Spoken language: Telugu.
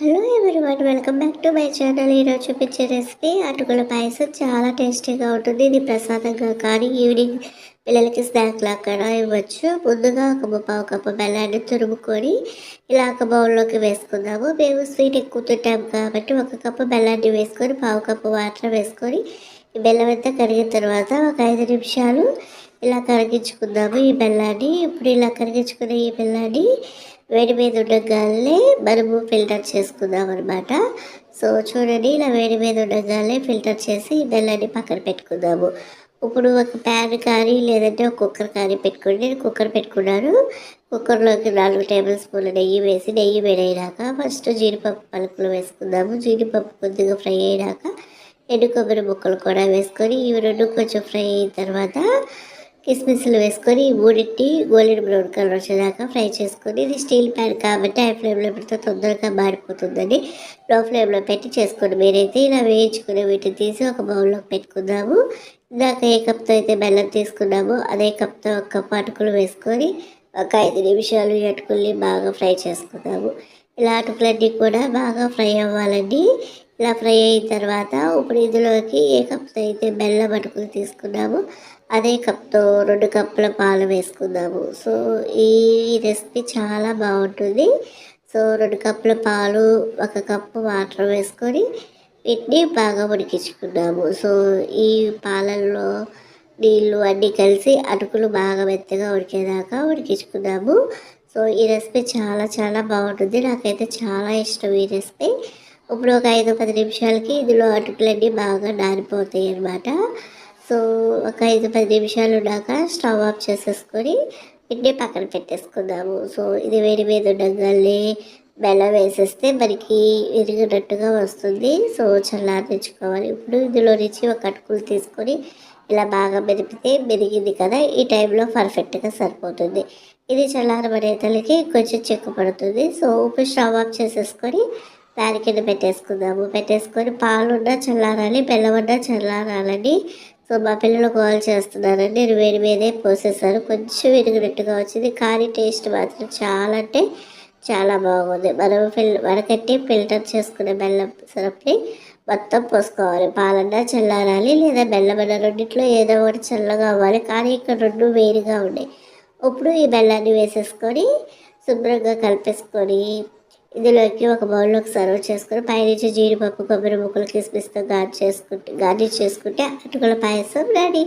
Hello everyone welcome back to my channel ఈరోజు చూపించే రెసిపీ అటుకుల పాయసం చాలా టేస్టీగా ఉంటుంది. ఇది ప్రసాదంగా కానీ ఈవినింగ్ పిల్లలకి స్నాక్ లాగా ఇవ్వచ్చు. ముందుగా ఒక ముప్పావు కప్పు బెల్లాన్ని తురుముకొని ఇలా ఒక బౌల్లోకి వేసుకుందాము. మేము స్వీట్ ఎక్కువ తింటాం కాబట్టి ఒక కప్పు బెల్లాన్ని వేసుకొని పావు కప్పు వాటర్ వేసుకొని ఈ బెల్లం అంతా కరిగిన తర్వాత ఒక ఐదు నిమిషాలు ఇలా కరిగించుకుందాము ఈ బెల్లాన్ని. ఇప్పుడు ఇలా కరిగించుకునే ఈ బెల్లాన్ని వేడి మీద ఉండగానే మనము ఫిల్టర్ చేసుకుందాం అనమాట సో చూడండి ఇలా వేడి మీద ఉండగానే ఫిల్టర్ చేసి ఈ బెల్లాన్ని పక్కన పెట్టుకుందాము. ఇప్పుడు ఒక ప్యాన్ కానీ లేదంటే ఒక కుక్కర్ కానీ పెట్టుకోండి. నేను కుక్కర్ పెట్టుకున్నాను. కుక్కర్లోకి నాలుగు టేబుల్ స్పూన్ల నెయ్యి వేసి నెయ్యి వేడైనాక ఫస్ట్ జీడిపప్పు పలుకులు వేసుకుందాము. జీడిపప్పు కొద్దిగా ఫ్రై అయినాక ఎండు కొబ్బరి ముక్కలు కూడా వేసుకొని ఇవి రెండు కొంచెం ఫ్రై అయిన తర్వాత కిస్మిస్లు వేసుకొని మూడింటి గోల్డెన్ బ్రౌన్ కలర్ వచ్చేదాకా ఫ్రై చేసుకొని ఇది స్టీల్ ప్యాన్ కాబట్టి హై ఫ్లేమ్లో పెడితే తొందరగా మాడిపోతుందని లో ఫ్లేమ్లో పెట్టి చేసుకోండి. మీరైతే ఇలా వేయించుకుని వీటిని తీసి ఒక బౌల్లోకి పెట్టుకుందాము. ఇందాక ఏ కప్తో అయితే బెల్లం తీసుకున్నామో అదే కప్తో ఒక కప్ అటుకులు వేసుకొని ఒక ఐదు నిమిషాలు అటుకుల్ని బాగా ఫ్రై చేసుకుందాము. ఇలా అటుకులన్నీ కూడా బాగా ఫ్రై అవ్వాలండి. ఇలా ఫ్రై అయిన తర్వాత ఇప్పుడు ఇందులోకి ఏ కప్తో అయితే బెల్లం అటుకులు తీసుకున్నామో అదే కప్తో రెండు కప్పుల పాలు వేసుకుందాము. సో ఈ రెసిపీ చాలా బాగుంటుంది. సో రెండు కప్పుల పాలు ఒక కప్పు వాటర్ వేసుకొని వీటిని బాగా ఉడికించుకున్నాము సో ఈ పాలల్లో నీళ్ళు అన్నీ కలిసి అటుకులు బాగా మెత్తగా ఉడికేదాకా ఉడికించుకున్నాము సో ఈ రెసిపీ చాలా చాలా బాగుంటుంది. నాకైతే చాలా ఇష్టం ఈ రెసిపీ. ఇప్పుడు ఒక ఐదు పది నిమిషాలకి ఇందులో అటుకులన్నీ బాగా నానిపోతాయి అన్నమాట. సో ఒక ఐదు పది నిమిషాలు ఉన్నాక స్టవ్ ఆఫ్ చేసేసుకొని పిండి పక్కన పెట్టేసుకుందాము. సో ఇది వేడి మీద ఉండగానే బెల్లం వేసేస్తే మనకి విరిగినట్టుగా వస్తుంది. సో చల్లారించుకోవాలి ఇప్పుడు ఇందులో నుంచి ఒక అటుకులు తీసుకొని ఇలా బాగా మెరిపితే మెరిగింది కదా ఈ టైంలో పర్ఫెక్ట్గా సరిపోతుంది. ఇది చల్లారబడేతలకి కొంచెం చెక్కు పడుతుంది. సో ఉప్పు స్టవ్ ఆఫ్ చేసేసుకొని దాని కింద పెట్టేసుకుందాము. పెట్టేసుకొని పాలున్నా చల్లారాలి బెల్లం ఉన్నా చల్లారాలని సో మా పిల్లలు గోల్ చేస్తున్నారండి. నేను వేడి మీదే పోసేసాను కొంచెం విరిగినట్టుగా వచ్చింది. కానీ టేస్ట్ మాత్రం చాలా అంటే చాలా బాగుంది. మనం ఫిల్ వరకట్టి ఫిల్టర్ చేసుకునే బెల్లం సిరప్ని మొత్తం పోసుకోవాలి. పాలన్నా చల్లారాలి లేదా బెల్లమన్న రెండిట్లో ఏదో ఒకటి చల్లగా అవ్వాలి. కానీ ఇక్కడ రెండు వేడిగా ఉన్నాయి. ఇప్పుడు ఈ బెల్లాన్ని వేసేసుకొని శుభ్రంగా కలిపేసుకొని ఇందులోకి ఒక బౌల్లోకి సర్వ్ చేసుకుని పైనుంచి జీడిపప్పు కొబ్బరి ముక్కలు కిస్మిస్తో గార్డ్ చేసుకుంటే గార్నిష్ చేసుకుంటే అటుకుల పాయసం రెడీ.